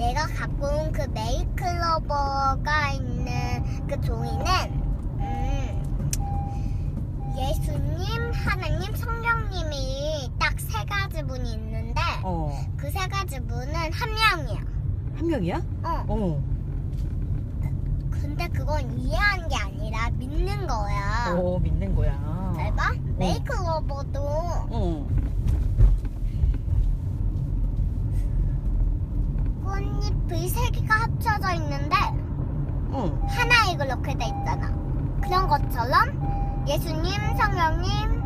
내가 갖고 온 그 메이클로버가 있는 그 종이는 음, 예수님, 하나님, 성령님이 딱 세 가지 분이 있는데 어. 그 세 가지 분은 한 명이야. 한 명이야? 어. 어. 근데 그건 이해하는 게 아니라 믿는 거야. 어, 믿는 거야. 잘 봐. 메이클로버도 어. 꽃잎의 세 개가 합쳐져 있는데 어. 하나에 그렇게 돼 있잖아. 그런 것처럼 예수님, 성령님,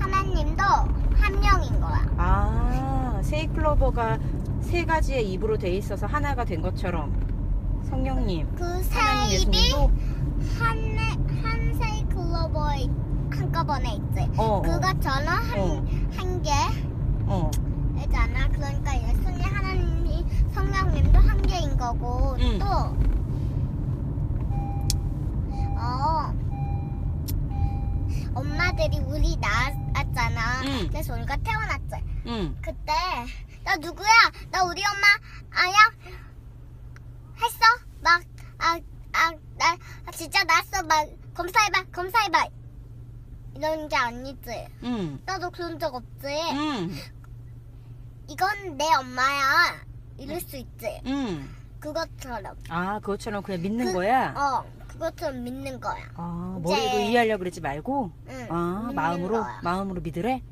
하나님도 한 명인 거야. 아, 세이클로버가 세 가지의 입으로 돼 있어서 하나가 된 것처럼 성령님, 그세 하나님, 입이 예수님도 한, 한 세이클로버에 한꺼번에 있지. 어, 어, 그것처럼 한, 어. 한 개. 어. 잖아 그러니까 예수님 하나님이 성령님도 한 개인 거고 응. 또 어, 엄마들이 우리 낳았잖아. 응. 그래서 우리가 태어났지. 응. 그때 나 누구야? 나 우리 엄마 아야 했어? 막아아나 진짜 낳았어 막 검사해봐 검사해봐 이런 게 아니지. 응. 나도 그런 적 없지. 응. 이건 내 엄마야. 이럴 수 있지. 응. 그것처럼. 아, 그것처럼 그냥 믿는 그- 거야? 어, 그것처럼 믿는 거야. 아, 이제- 머리로 이해하려고 그러지 말고? 응. 아, 믿는 마음으로? 거야. 마음으로 믿으래?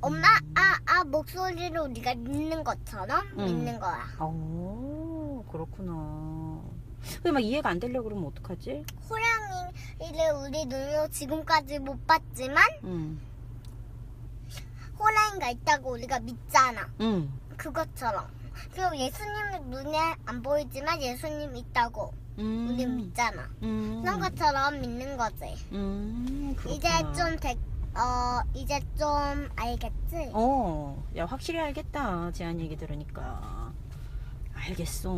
엄마, 아, 아, 목소리로 네가 믿는 것처럼 응. 믿는 거야. 오, 그렇구나. 근데 막 이해가 안 되려고 그러면 어떡하지? 호랑이를 우리 눈으로 지금까지 못 봤지만 응. 호랑이가 있다고 우리가 믿잖아. 응. 그것처럼. 그리고 예수님은 눈에 안 보이지만 예수님 있다고 음. 우리 믿잖아. 음. 그런 것처럼 믿는 거지. 음, 그렇구나. 이제 좀 되, 어, 이제 좀 알겠지? 어, 야, 확실히 알겠다. 제한 얘기 들으니까. 알겠어.